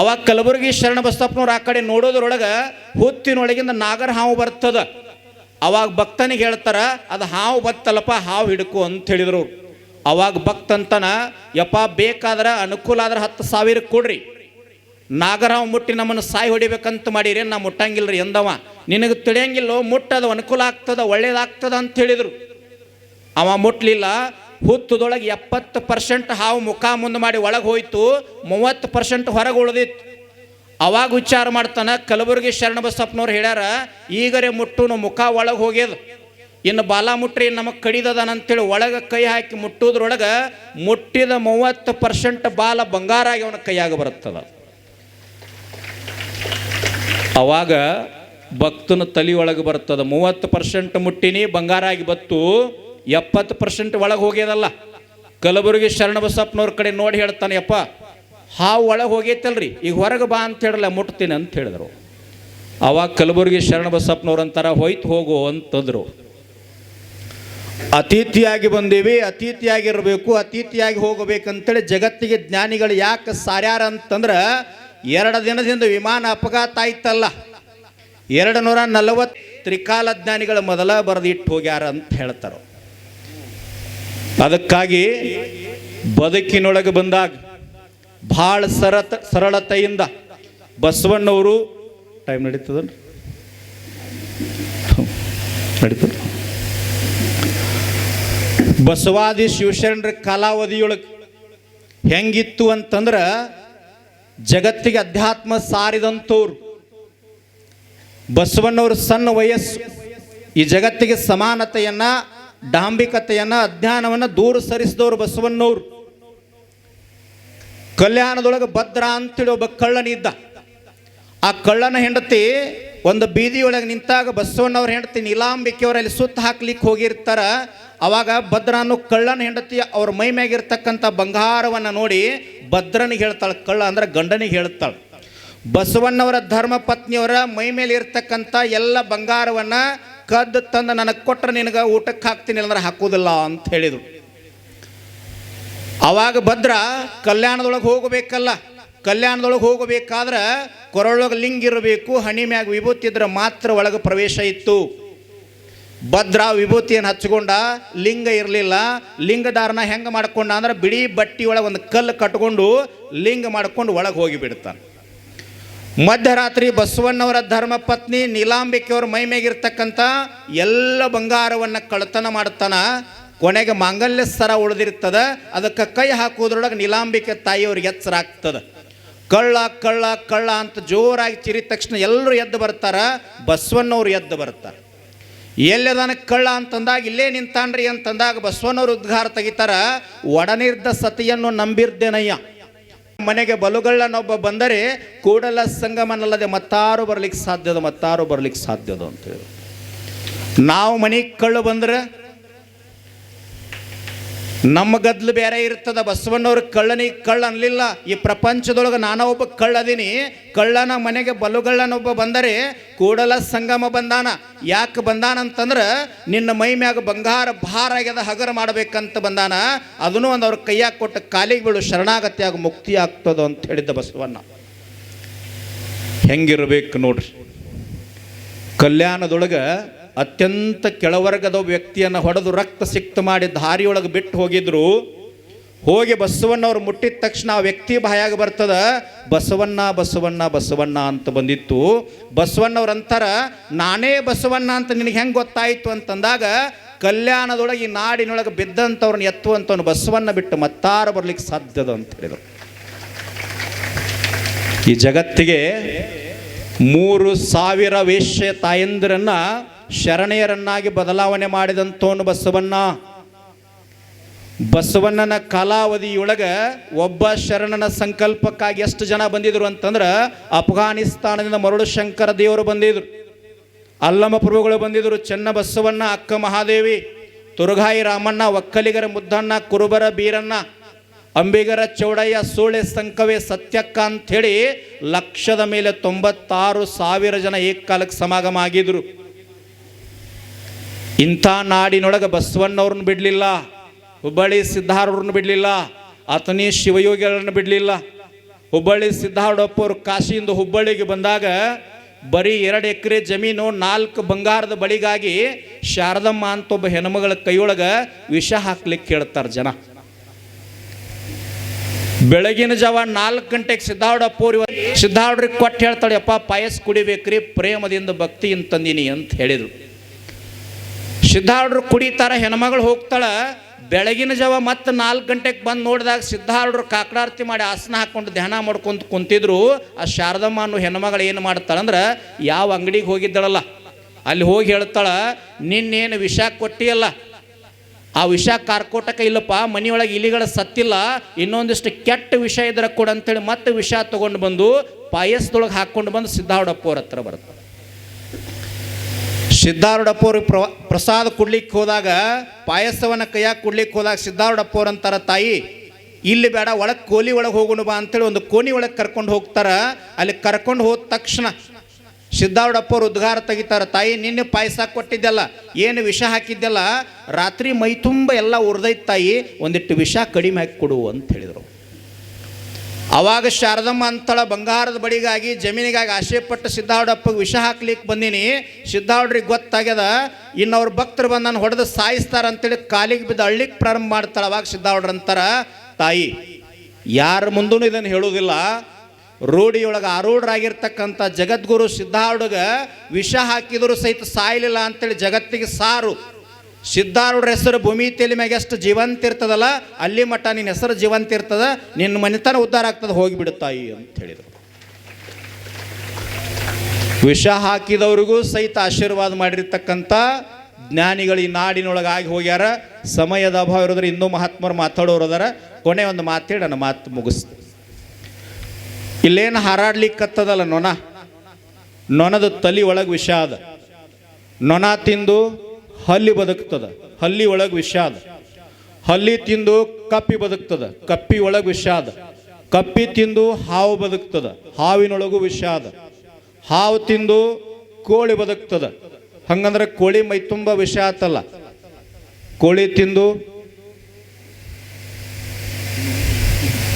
ಅವಾಗ ಕಲಬುರಗಿ ಶರಣ ಬಸಪ್ಪನವ್ರು ಆ ಕಡೆ ನೋಡೋದ್ರೊಳಗೆ ಹುತ್ತಿನೊಳಗಿಂದ ನಾಗರ ಹಾವು ಬರ್ತದ. ಅವಾಗ ಭಕ್ತನಿಗೆ ಹೇಳ್ತಾರ, ಅದು ಹಾವು ಬತ್ತಲ್ಲಪ್ಪ, ಹಾವು ಹಿಡ್ಕು ಅಂತ ಹೇಳಿದ್ರು ಅವ್ರು. ಅವಾಗ ಭಕ್ತ ಅಂತನ, ಯಪ್ಪ, ಬೇಕಾದ್ರೆ ಅನುಕೂಲ ಆದ್ರೆ ಹತ್ತು ಸಾವಿರ ಕೊಡ್ರಿ. ನಾಗರಾವ್ ಮುಟ್ಟಿ ನಮ್ಮನ್ನು ಸಾಯಿ ಹೊಡಿಬೇಕಂತ ಮಾಡಿರಿ, ನಾ ಮುಟ್ಟಂಗಿಲ್ರಿ ಎಂದವ. ನಿನಗೆ ತಿಳಿಯಂಗಿಲ್ಲೋ ಮುಟ್ಟದ ಅನುಕೂಲ ಆಗ್ತದ, ಒಳ್ಳೇದಾಗ್ತದ ಅಂತ ಹೇಳಿದ್ರು. ಅವ ಮುಟ್ಲಿಲ್ಲ, ಹುತ್ತದೊಳಗೆ ಎಪ್ಪತ್ತು ಪರ್ಸೆಂಟ್ ಹಾವು ಮುಖ ಮುಂದೆ ಮಾಡಿ ಒಳಗೆ ಹೋಯ್ತು, ಮೂವತ್ತು ಪರ್ಸೆಂಟ್ ಹೊರಗೆ ಉಳಿದಿತ್ತು. ಅವಾಗ ವಿಚಾರ ಮಾಡ್ತಾನ, ಕಲಬುರಗಿ ಶರಣಬಸಪ್ಪನವ್ರು ಹೇಳ್ಯಾರ, ಈಗರೇ ಮುಟ್ಟುನು ಮುಖ ಒಳಗೆ ಹೋಗ್ಯದ. ಇನ್ನು ಬಾಲ ಮುಟ್ರಿ ನಮಗೆ ಕಡಿದದನ ಅಂತೇಳಿ ಒಳಗೆ ಕೈ ಹಾಕಿ ಮುಟ್ಟುದ್ರೊಳಗೆ ಮುಟ್ಟಿದ ಮೂವತ್ತು ಪರ್ಸೆಂಟ್ ಬಾಲ ಬಂಗಾರ ಆಗಿ ಅವನ ಕೈಯಾಗ ಬರುತ್ತದ. ಅವಾಗ ಭಕ್ತನ ತಲೆ ಒಳಗೆ ಬರ್ತದ ಮೂವತ್ತು ಪರ್ಸೆಂಟ್ ಮುಟ್ಟಿನಿ, ಬಂಗಾರ ಆಗಿ ಬತ್ತು, ಎಪ್ಪತ್ತು ಪರ್ಸೆಂಟ್ ಒಳಗೆ ಹೋಗ್ಯದಲ್ಲ. ಕಲಬುರಗಿ ಶರಣಬಸಪ್ಪನವ್ರ ಕಡೆ ನೋಡಿ ಹೇಳ್ತಾನೆ, ಯಪ್ಪ ಹಾವು ಒಳಗೆ ಹೋಗೈತಲ್ರಿ, ಈಗ ಹೊರಗೆ ಬಾ ಅಂತ ಹೇಳಲ್ಲ, ಮುಟ್ತೀನಿ ಅಂತ ಹೇಳಿದ್ರು. ಅವಾಗ ಕಲಬುರಗಿ ಶರಣಬಸಪ್ಪನವ್ರು ಅಂತಾರ, ಹೋಯ್ತು ಹೋಗು ಅಂತಂದ್ರು. ಅತಿಥಿಯಾಗಿ ಬಂದೀವಿ ಅತಿಥಿಯಾಗಿರಬೇಕು ಅತಿಥಿಯಾಗಿ ಹೋಗಬೇಕಂತೇಳಿ ಜಗತ್ತಿಗೆ ಜ್ಞಾನಿಗಳು ಯಾಕೆ ಸಾರ್ಯಾರ ಅಂತಂದ್ರೆ ಎರಡು ದಿನದಿಂದ ವಿಮಾನ ಅಪಘಾತ ಆಯ್ತಲ್ಲ. ಎರಡು ನೂರ ನಲವತ್ತು ತ್ರಿಕಾಲ ಜ್ಞಾನಿಗಳ ಮೊದಲ ಬರೆದಿಟ್ಟು ಹೋಗ್ಯಾರ ಅಂತ ಹೇಳ್ತಾರೆ. ಅದಕ್ಕಾಗಿ ಬದುಕಿನೊಳಗೆ ಬಂದಾಗ ಭಾಳ ಸರತ, ಸರಳತೆಯಿಂದ ಬಸವಣ್ಣವರು ಟೈಮ್ ನಡೀತದನ್ರಿ? ನಡೀತದ? ಬಸವಾದಿ ಶಿವಶರಣರ ಕಾಲಾವಧಿಯೊಳಗೆ ಹೆಂಗಿತ್ತು ಅಂತಂದ್ರೆ ಜಗತ್ತಿಗೆ ಅಧ್ಯಾತ್ಮ ಸಾರಿದಂಥವ್ರು. ಬಸವಣ್ಣವ್ರ ಸಣ್ಣ ವಯಸ್ಸು ಈ ಜಗತ್ತಿಗೆ ಸಮಾನತೆಯನ್ನ, ಡಾಂಬಿಕತೆಯನ್ನ, ಅಜ್ಞಾನವನ್ನು ದೂರ ಸರಿಸಿದವರು ಬಸವಣ್ಣವ್ರು. ಕಲ್ಯಾಣದೊಳಗೆ ಭದ್ರ ಅಂತೇಳಿ ಒಬ್ಬ ಕಳ್ಳನಿದ್ದ ಆ ಕಳ್ಳನ ಹೆಂಡತಿ ಒಂದು ಬೀದಿಯೊಳಗೆ ನಿಂತಾಗ ಬಸವಣ್ಣವ್ರ ಹೆಂಡತಿ ನೀಲಾಂಬಿಕೆಯವರು ಅಲ್ಲಿ ಸುತ್ತ ಹಾಕ್ಲಿಕ್ಕೆ ಹೋಗಿರ್ತಾರ. ಅವಾಗ ಭದ್ರನು ಕಳ್ಳನ ಹೆಂಡತಿ ಅವ್ರ ಮೈ ಮ್ಯಾಗಿರ್ತಕ್ಕಂಥ ಬಂಗಾರವನ್ನು ನೋಡಿ ಭದ್ರನಿಗೆ ಹೇಳ್ತಾಳೆ, ಕಳ್ಳ ಅಂದ್ರೆ ಗಂಡನಿಗೆ ಹೇಳ್ತಾಳೆ. ಬಸವಣ್ಣವರ ಧರ್ಮ ಪತ್ನಿಯವರ ಮೈ ಮೇಲೆ ಇರ್ತಕ್ಕಂಥ ಎಲ್ಲ ಬಂಗಾರವನ್ನು ಕದ್ದು ತಂದು ನನಗೆ ಕೊಟ್ಟರೆ ನಿನಗೆ ಊಟಕ್ಕೆ ಹಾಕ್ತೀನಿ ಅಂದ್ರೆ ಹಾಕೋದಿಲ್ಲ ಅಂತ ಹೇಳಿದರು. ಅವಾಗ ಭದ್ರ ಕಲ್ಯಾಣದೊಳಗೆ ಹೋಗಬೇಕಲ್ಲ, ಕಲ್ಯಾಣದೊಳಗೆ ಹೋಗಬೇಕಾದ್ರೆ ಕೊರಳೊಳಗೆ ಲಿಂಗ ಇರಬೇಕು, ಹಣಿ ಮ್ಯಾಗ ವಿಭೂತಿ ಇದ್ರೆ ಮಾತ್ರ ಒಳಗೆ ಪ್ರವೇಶ ಇತ್ತು. ಭದ್ರ ವಿಭೂತಿಯನ್ನು ಹಚ್ಕೊಂಡ ಲಿಂಗ ಇರಲಿಲ್ಲ. ಲಿಂಗದಾರನ ಹೆಂಗೆ ಮಾಡ್ಕೊಂಡ ಅಂದ್ರೆ ಬಿಡಿ ಬಟ್ಟಿ ಒಳಗೆ ಒಂದು ಕಲ್ಲು ಕಟ್ಕೊಂಡು ಲಿಂಗ ಮಾಡ್ಕೊಂಡು ಒಳಗೆ ಹೋಗಿ ಬಿಡ್ತಾನೆ. ಮಧ್ಯರಾತ್ರಿ ಬಸವಣ್ಣವರ ಧರ್ಮ ಪತ್ನಿ ನೀಲಾಂಬಿಕೆಯವ್ರ ಮೈ ಮೇಗಿರ್ತಕ್ಕಂಥ ಎಲ್ಲ ಬಂಗಾರವನ್ನು ಕಳ್ತನ ಮಾಡ್ತಾನ. ಕೊನೆಗೆ ಮಾಂಗಲ್ಯ ಸರ ಉಳಿದಿರ್ತದ. ಅದಕ್ಕೆ ಕೈ ಹಾಕೋದ್ರೊಳಗೆ ನೀಲಾಂಬಿಕೆ ತಾಯಿಯವ್ರಿಗೆ ಎಚ್ಚರ ಆಗ್ತದೆ. ಕಳ್ಳ ಕಳ್ಳ ಕಳ್ಳ ಅಂತ ಜೋರಾಗಿ ಚಿರಿದ ತಕ್ಷಣ ಎಲ್ಲರೂ ಎದ್ದು ಬರ್ತಾರ. ಬಸವಣ್ಣವ್ರು ಎದ್ದು ಬರ್ತಾರೆ. ಎಲ್ಲದಾನ ಕಳ್ಳ ಅಂತಂದಾಗ ಇಲ್ಲೇ ನಿಂತಾನ್ರಿ ಅಂತಂದಾಗ ಬಸವಣ್ಣವ್ರು ಉದ್ಘಾರ ತೆಗಿತಾರ, ಒಡನಿರ್ದ ಸತಿಯನ್ನು ನಂಬಿರ್ದೇನಯ್ಯ. ಮನೆಗೆ ಬಲುಗಳ್ಳನೊಬ್ಬ ಬಂದರೆ ಕೂಡಲ ಸಂಗಮನಲ್ಲದೆ ಮತ್ತಾರು ಬರ್ಲಿಕ್ಕೆ ಸಾಧ್ಯದ ಮತ್ತಾರು ಬರ್ಲಿಕ್ಕೆ ಸಾಧ್ಯದ ಅಂತ ಹೇಳಿ. ನಾವು ಮನೆಗೆ ಕಳ್ಳು ಬಂದ್ರೆ ನಮ್ಮ ಗದ್ಲು ಬೇರೆ ಇರ್ತದ, ಬಸವಣ್ಣವ್ರ ಕಳ್ಳನಿಗೆ ಕಳ್ಳ ಅನ್ಲಿಲ್ಲ. ಈ ಪ್ರಪಂಚದೊಳಗೆ ನಾನ ಒಬ್ಬ ಕಳ್ಳದೀನಿ. ಕಳ್ಳನ ಮನೆಗೆ ಬಲುಗಳ್ಳನೊಬ್ಬ ಬಂದರೆ ಕೂಡಲ ಸಂಗಮ ಬಂದಾನ. ಯಾಕೆ ಬಂದಾನ ಅಂತಂದ್ರೆ ನಿನ್ನ ಮೈ ಮ್ಯಾಗ ಬಂಗಾರ ಭಾರ ಆಗ್ಯದ, ಹಗರ ಮಾಡ್ಬೇಕಂತ ಬಂದಾನ. ಅದನ್ನು ಒಂದು ಅವ್ರ ಕೈಯಾಗ ಕೊಟ್ಟ ಕಾಲಿಗೆ ಬೀಳು ಶರಣಾಗತಿಯಾಗಿ ಮುಕ್ತಿ ಆಗ್ತದ ಅಂತ ಹೇಳಿದ್ದ ಬಸವಣ್ಣ. ಹೆಂಗಿರ್ಬೇಕು ನೋಡ್ರಿ. ಕಲ್ಯಾಣದೊಳಗೆ ಅತ್ಯಂತ ಕೆಳವರ್ಗದ ವ್ಯಕ್ತಿಯನ್ನು ಹೊಡೆದು ರಕ್ತ ಸಿಕ್ತ ಮಾಡಿ ದಾರಿಯೊಳಗೆ ಬಿಟ್ಟು ಹೋಗಿದ್ರು, ಹೋಗಿ ಬಸವಣ್ಣವ್ರು ಮುಟ್ಟಿದ ತಕ್ಷಣ ಆ ವ್ಯಕ್ತಿ ಬಾಯಾಗ ಬರ್ತದ, ಬಸವಣ್ಣ ಬಸವಣ್ಣ ಬಸವಣ್ಣ ಅಂತ ಬಂದಿತ್ತು. ಬಸವಣ್ಣವ್ರು ಅಂತಾರ, ನಾನೇ ಬಸವಣ್ಣ ಅಂತ ನಿನಗೆ ಹೆಂಗೆ ಗೊತ್ತಾಯಿತು ಅಂತಂದಾಗ, ಕಲ್ಯಾಣದೊಳಗೆ ಈ ನಾಡಿನೊಳಗೆ ಬಿದ್ದಂಥವ್ರನ್ನ ಎತ್ತುವಂಥವ್ನು ಬಸವಣ್ಣ ಬಿಟ್ಟು ಮತ್ತಾರು ಬರ್ಲಿಕ್ಕೆ ಸಾಧ್ಯದ ಅಂತ ಹೇಳಿದರು. ಈ ಜಗತ್ತಿಗೆ ಮೂರು ಸಾವಿರ ವೇಶ್ಯ ತಾಯಂದಿರನ್ನ ಶರಣೆಯರನ್ನಾಗಿ ಬದಲಾವಣೆ ಮಾಡಿದಂಥವನು ಬಸವಣ್ಣ. ಬಸವಣ್ಣನ ಕಾಲಾವಧಿಯೊಳಗೆ ಒಬ್ಬ ಶರಣನ ಸಂಕಲ್ಪಕ್ಕಾಗಿ ಎಷ್ಟು ಜನ ಬಂದಿದ್ರು ಅಂತಂದ್ರೆ ಅಫ್ಘಾನಿಸ್ತಾನದಿಂದ ಮರುಳು ಶಂಕರ ದೇವರು ಬಂದಿದ್ರು. ಅಲ್ಲಮ ಪ್ರಭುಗಳು ಬಂದಿದ್ರು, ಚೆನ್ನ ಬಸವಣ್ಣ, ಅಕ್ಕ ಮಹಾದೇವಿ ತುರುಗಾಯಿ ರಾಮಣ್ಣ, ಒಕ್ಕಲಿಗರ ಮುದ್ದಣ್ಣ, ಕುರುಬರ ಬೀರಣ್ಣ, ಅಂಬಿಗರ ಚೌಡಯ್ಯ, ಸೂಳೆ ಸಂಕವೆ ಸತ್ಯಕ್ಕ ಅಂಥೇಳಿ ಲಕ್ಷದ ಮೇಲೆ ತೊಂಬತ್ತಾರು ಸಾವಿರ ಜನ ಏಕಕಾಲಕ್ಕೆ ಸಮಾಗಮ ಆಗಿದ್ರು. ಇಂಥ ನಾಡಿನೊಳಗೆ ಬಸವಣ್ಣವ್ರನ್ನ ಬಿಡಲಿಲ್ಲ, ಹುಬ್ಬಳ್ಳಿ ಸಿದ್ಧಾರೂರನ್ನ ಬಿಡಲಿಲ್ಲ ಅತನಿ ಶಿವಯೋಗಿಗಳನ್ನ ಬಿಡಲಿಲ್ಲ. ಹುಬ್ಬಳ್ಳಿ ಸಿದ್ಧಾರೂಢಪ್ಪವರು ಕಾಶಿಯಿಂದ ಹುಬ್ಬಳ್ಳಿಗೆ ಬಂದಾಗ ಬರೀ ಎರಡು ಎಕರೆ ಜಮೀನು, ನಾಲ್ಕು ಬಂಗಾರದ ಬಳಿಗಾಗಿ ಶಾರದಮ್ಮ ಅಂತ ಒಬ್ಬ ಹೆಣ್ಮಗಳ ಕೈಯೊಳಗೆ ವಿಷ ಹಾಕ್ಲಿಕ್ಕೆ ಕೇಳ್ತಾರೆ ಜನ. ಬೆಳಗಿನ ಜಾವ ನಾಲ್ಕು ಗಂಟೆಗೆ ಇವತ್ತು ಸಿದ್ಧಾರೂಢರಿಗೆ ಕೊಟ್ಟು ಹೇಳ್ತಾಳೆ, ಅಪ್ಪ, ಪಾಯಸ್ ಕುಡಿಬೇಕ್ರಿ, ಪ್ರೇಮದಿಂದ ಭಕ್ತಿಯಿಂದ ತಂದೀನಿ ಅಂತ ಹೇಳಿದರು. ಸಿದ್ಧಾರೂಢರು ಕುಡಿತಾರ, ಹೆಣ್ಮಗಳು ಹೋಗ್ತಾಳ, ಬೆಳಗಿನ ಜಾವ ಮತ್ತೆ ನಾಲ್ಕು ಗಂಟೆಗೆ ಬಂದು ನೋಡಿದಾಗ ಸಿದ್ಧಾರ್ಡ್ರು ಕಾಕಡಾರ್ತಿ ಮಾಡಿ ಆಸನ ಹಾಕ್ಕೊಂಡು ಧ್ಯಾನ ಮಾಡ್ಕೊಂತ ಕುಂತಿದ್ರು, ಆ ಶಾರದಮ್ಮ ಅನ್ನೋ ಹೆಣ್ಮಗಳು ಏನು ಮಾಡ್ತಾಳಂದ್ರೆ ಯಾವ ಅಂಗಡಿಗೆ ಹೋಗಿದ್ದಳಲ್ಲ, ಅಲ್ಲಿ ಹೋಗಿ ಹೇಳ್ತಾಳ, ನಿನ್ನೇನು ವಿಷ ಕೊಟ್ಟಿಯಲ್ಲ, ಆ ವಿಷ ಕಾರ್ಕೋಟಕ ಇಲ್ಲಪ್ಪ, ಮನೆಯೊಳಗೆ ಇಲಿಗಳ ಸತ್ತಿಲ್ಲ, ಇನ್ನೊಂದಿಷ್ಟು ಕೆಟ್ಟ ವಿಷ ಇದ್ರೆ ಕೊಡು ಅಂತೇಳಿ ಮತ್ತೆ ವಿಷ ತಗೊಂಡು ಬಂದು ಪಾಯಸದೊಳಗೆ ಹಾಕ್ಕೊಂಡು ಬಂದು ಸಿದ್ಧಾರ್ಡಪ್ಪ ಅವ್ರ ಹತ್ರ ಬರ್ತಾರೆ ಸಿದ್ಧಾರೂಢಪ್ಪ ಅವ್ರಿಗೆ ಪ್ರ, ಪ್ರಸಾದ ಕೊಡ್ಲಿಕ್ಕೆ ಹೋದಾಗ, ಪಾಯಸವನ್ನು ಕೈಯಾಗ ಕೊಡ್ಲಿಕ್ಕೆ ಹೋದಾಗ ಸಿದ್ಧಾರೂಢಪ್ಪವ್ರು ಅಂತಾರ ತಾಯಿ, ಇಲ್ಲಿ ಬೇಡ, ಒಳಗೆ ಕೋಲಿ ಒಳಗೆ ಹೋಗೋಣ ಬಾ ಅಂತೇಳಿ ಒಂದು ಕೋಣಿ ಒಳಗೆ ಕರ್ಕೊಂಡು ಹೋಗ್ತಾರ. ಅಲ್ಲಿ ಕರ್ಕೊಂಡು ಹೋದ ತಕ್ಷಣ ಸಿದ್ಧಾರೂಢಪ್ಪವ್ರು ಉದ್ಗಾರ ತೆಗಿತಾರ. ತಾಯಿ, ನಿನ್ನೆ ಪಾಯಸ ಕೊಟ್ಟಿದ್ದೆಲ್ಲ, ಏನು ವಿಷ ಹಾಕಿದ್ದೆಲ್ಲ, ರಾತ್ರಿ ಮೈ ತುಂಬ ಎಲ್ಲ ಉರ್ದೈತ್ ತಾಯಿ ಒಂದಿಟ್ಟು ವಿಷ ಕಡಿಮೆ ಹಾಕಿ ಕೊಡು ಅಂತ ಹೇಳಿದರು. ಅವಾಗ ಶಾರದಮ್ಮ ಅಂತಳ ಬಂಗಾರದ ಬಡಿಗಾಗಿ ಜಮೀನಿಗಾಗಿ ಆಸೆ ಪಟ್ಟು ಸಿದ್ಧಾರೂಢಪ್ಪಗೆ ವಿಷ ಹಾಕ್ಲಿಕ್ಕೆ ಬಂದೀನಿ. ಸಿದ್ಧಾವಡ್ರಿಗೆ ಗೊತ್ತಾಗ್ಯದ ಇನ್ನು ಭಕ್ತರು ಬಂದು ನಾನು ಹೊಡೆದು ಸಾಯಿಸ್ತಾರ ಅಂತೇಳಿ ಕಾಲಿಗೆ ಬಿದ್ದು ಅಳ್ಳಿಕ್ಕೆ ಪ್ರಾರಂಭ ಮಾಡ್ತಾಳೆ ಅವಾಗ ಸಿದ್ಧಾವಡ್ರ ಅಂತಾರ, ತಾಯಿ, ಯಾರ ಮುಂದೂ ಇದನ್ನು ಹೇಳುವುದಿಲ್ಲ ರೂಢಿಯೊಳಗೆ ಆರೂಢರಾಗಿರ್ತಕ್ಕಂಥ ಜಗದ್ಗುರು ಸಿದ್ಧಾವಡ್ಗೆ ವಿಷ ಹಾಕಿದರೂ ಸಹಿತ ಸಾಯಲಿಲ್ಲ ಅಂತೇಳಿ ಜಗತ್ತಿಗೆ ಸಾರು ಸಿದ್ಧಾರೂಢರ ಹೆಸರು ಭೂಮಿ ತಲೆ ಮ್ಯಾಗ ಎಷ್ಟು ಜೀವಂತ ಇರ್ತದಲ್ಲ, ಅಲ್ಲಿ ಮಟ್ಟ ನಿನ್ನ ಹೆಸರು ಜೀವಂತ ಇರ್ತದ, ನಿನ್ನ ಮನೆತನ ಉದ್ಧಾರ ಆಗ್ತದೆ, ಹೋಗಿಬಿಡುತ್ತಾಯಿ ಅಂತ ಹೇಳಿದರು. ವಿಷ ಹಾಕಿದವ್ರಿಗೂ ಸಹಿತ ಆಶೀರ್ವಾದ ಮಾಡಿರ್ತಕ್ಕಂಥ ಜ್ಞಾನಿಗಳು ಈ ನಾಡಿನೊಳಗಾಗಿ ಹೋಗ್ಯಾರ. ಸಮಯದ ಅಭಾವ ಇರೋದ್ರೆ ಇನ್ನೂ ಮಹಾತ್ಮರು ಮಾತಾಡೋರು ಅದರ. ಕೊನೆ ಒಂದು ಮಾತೇಳಿ ನನ್ನ ಮಾತು ಮುಗಿಸ್ತೀನಿ. ಇಲ್ಲೇನು ಹಾರಾಡ್ಲಿಕ್ಕತ್ತದಲ್ಲ ನೊಣ. ನೊಣದ ತಲಿ ಒಳಗೆ ವಿಷ ಅದ. ನೊಣ ತಿಂದು ಹಲ್ಲಿ ಬದುಕ್ತದ. ಹಲ್ಲಿ ಒಳಗೆ ವಿಷಾದ ಹಲ್ಲಿ ತಿಂದು ಕಪ್ಪಿ ಬದುಕ್ತದ. ಕಪ್ಪಿ ಒಳಗೆ ವಿಷಾದ ಕಪ್ಪಿ ತಿಂದು ಹಾವು ಬದುಕ್ತದ. ಹಾವಿನೊಳಗೂ ವಿಷ ಅದ. ಹಾವು ತಿಂದು ಕೋಳಿ ಬದುಕ್ತದ. ಹಂಗಂದ್ರೆ ಕೋಳಿ ಮೈ ತುಂಬ ವಿಷ ಆತಲ್ಲ. ಕೋಳಿ ತಿಂದು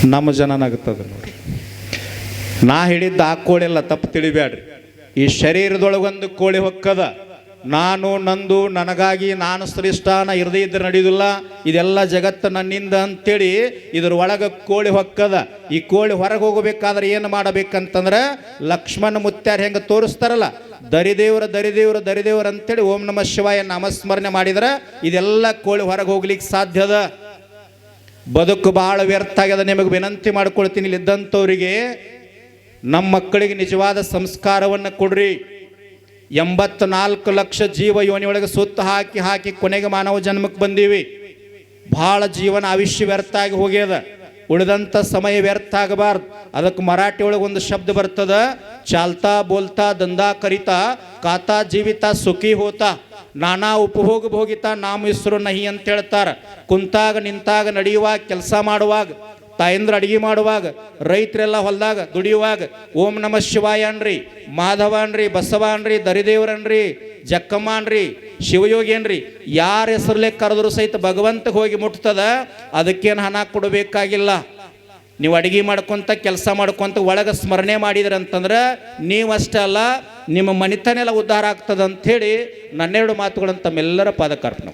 ನಮ್ಮ ಜನನಾಗುತ್ತದೆ ನೋಡ್ರಿ. ನಾ ಹೇಳಿದ್ದ ಆ ಕೋಳಿ ಎಲ್ಲ ತಪ್ಪು ತಿಳಿಬ್ಯಾಡ್ರಿ. ಈ ಶರೀರದೊಳಗೊಂದು ಕೋಳಿ ಹೊಕ್ಕದ. ನಾನು ನಂದು ನನಗಾಗಿ ನಾನು ಶ್ರೇಷ್ಠ ನಾ ಇರದೇ ಇದ್ರೆ ನಡೆಯುವುದಿಲ್ಲ ಇದೆಲ್ಲ ಜಗತ್ತು ನನ್ನಿಂದ ಅಂತೇಳಿ ಇದ್ರ ಒಳಗೆ ಕೋಳಿ ಹೊಕ್ಕದ. ಈ ಕೋಳಿ ಹೊರಗೆ ಹೋಗಬೇಕಾದ್ರೆ ಏನು ಮಾಡಬೇಕಂತಂದ್ರೆ ಲಕ್ಷ್ಮಣ ಮುತ್ಯಾರ್ ಹೆಂಗೆ ತೋರಿಸ್ತಾರಲ್ಲ, ದರಿದೇವ್ರ ದರಿದೇವ್ರ ದರಿದೇವ್ರ ಅಂತೇಳಿ ಓಂ ನಮ ಶಿವಾಯ ನಾಮಸ್ಮರಣೆ ಮಾಡಿದ್ರೆ ಇದೆಲ್ಲ ಕೋಳಿ ಹೊರಗೆ ಹೋಗ್ಲಿಕ್ಕೆ ಸಾಧ್ಯದ ಬದುಕು ಬಹಳ ವ್ಯರ್ಥ ಆಗ್ಯದ. ನಿಮಗೆ ವಿನಂತಿ ಮಾಡ್ಕೊಳ್ತೀನಿ ಇಲ್ಲಿದ್ದಂಥವ್ರಿಗೆ ನಮ್ಮ ಮಕ್ಕಳಿಗೆ ನಿಜವಾದ ಸಂಸ್ಕಾರವನ್ನು ಕೊಡ್ರಿ. ಎಂಬತ್ನಾಲ್ಕು ಲಕ್ಷ ಜೀವ ಯೋನಿಯೊಳಗೆ ಸುತ್ತ ಹಾಕಿ ಹಾಕಿ ಕೊನೆಗೆ ಮಾನವ ಜನ್ಮಕ್ಕೆ ಬಂದೀವಿ. ಭಾಳ ಜೀವನ ಆವಿಷ್ಯ ವ್ಯರ್ಥ ಆಗಿ ಹೋಗ್ಯದ. ಉಳಿದಂಥ ಸಮಯ ವ್ಯರ್ಥ ಆಗಬಾರ್ದು. ಅದಕ್ಕೆ ಮರಾಠಿ ಒಳಗೆ ಒಂದು ಶಬ್ದ ಬರ್ತದ, ಚಾಲ್ತಾ ಬೋಲ್ತಾ ದಂದಾ ಕರಿತಾ, ಕಾತಾ ಜೀವಿತ ಸುಖಿ ಹೋತಾ. ನಾನಾ ಉಪಭೋಗ ಭೋಗಿತ, ನಾಮ ಹೆಸರು ನಹಿ ಅಂತ ಹೇಳ್ತಾರೆ. ಕುಂತಾಗ ನಿಂತಾಗ ನಡೆಯುವಾಗ, ಕೆಲಸ ಮಾಡುವಾಗ ತಾಯಂದ್ರ ಅಡಿಗೆ ಮಾಡುವಾಗ, ರೈತರೆಲ್ಲ ಹೊಲದಾಗ ದುಡಿಯುವಾಗ, ಓಂ ನಮ ಶಿವಾಯ ಅನ್ರಿ, ಮಾಧವ ಅನ್ರಿ, ಬಸವ ಅನ್ರಿ ದರಿದೇವ್ರನ್ರಿ ಜಕ್ಕಮ್ಮ ಅನ್ರಿ, ಶಿವಯೋಗಿ ಅನ್ರಿ, ಯಾರ ಹೆಸರಲ್ಲೇ ಕರೆದ್ರು ಸಹಿತ ಭಗವಂತಗೆ ಹೋಗಿ ಮುಟ್ತದ, ಅದಕ್ಕೇನು ಹಣ ಕೊಡಬೇಕಾಗಿಲ್ಲ. ನೀವು ಅಡಿಗೆ ಮಾಡ್ಕೊಂತ, ಕೆಲಸ ಮಾಡ್ಕೊಂತ ಒಳಗೆ ಸ್ಮರಣೆ ಮಾಡಿದ್ರಿ ಅಂತಂದ್ರೆ ನೀವು ಅಷ್ಟೇ ಅಲ್ಲ, ನಿಮ್ಮ ಮನಿತನೆಲ್ಲ ಉದ್ಧಾರ ಆಗ್ತದೆ ಹೇಳಿ ನನ್ನೆರಡು ಮಾತುಗಳನ್ನು ತಮ್ಮೆಲ್ಲರ ಪಾದಕಾರ್ಪಣೆ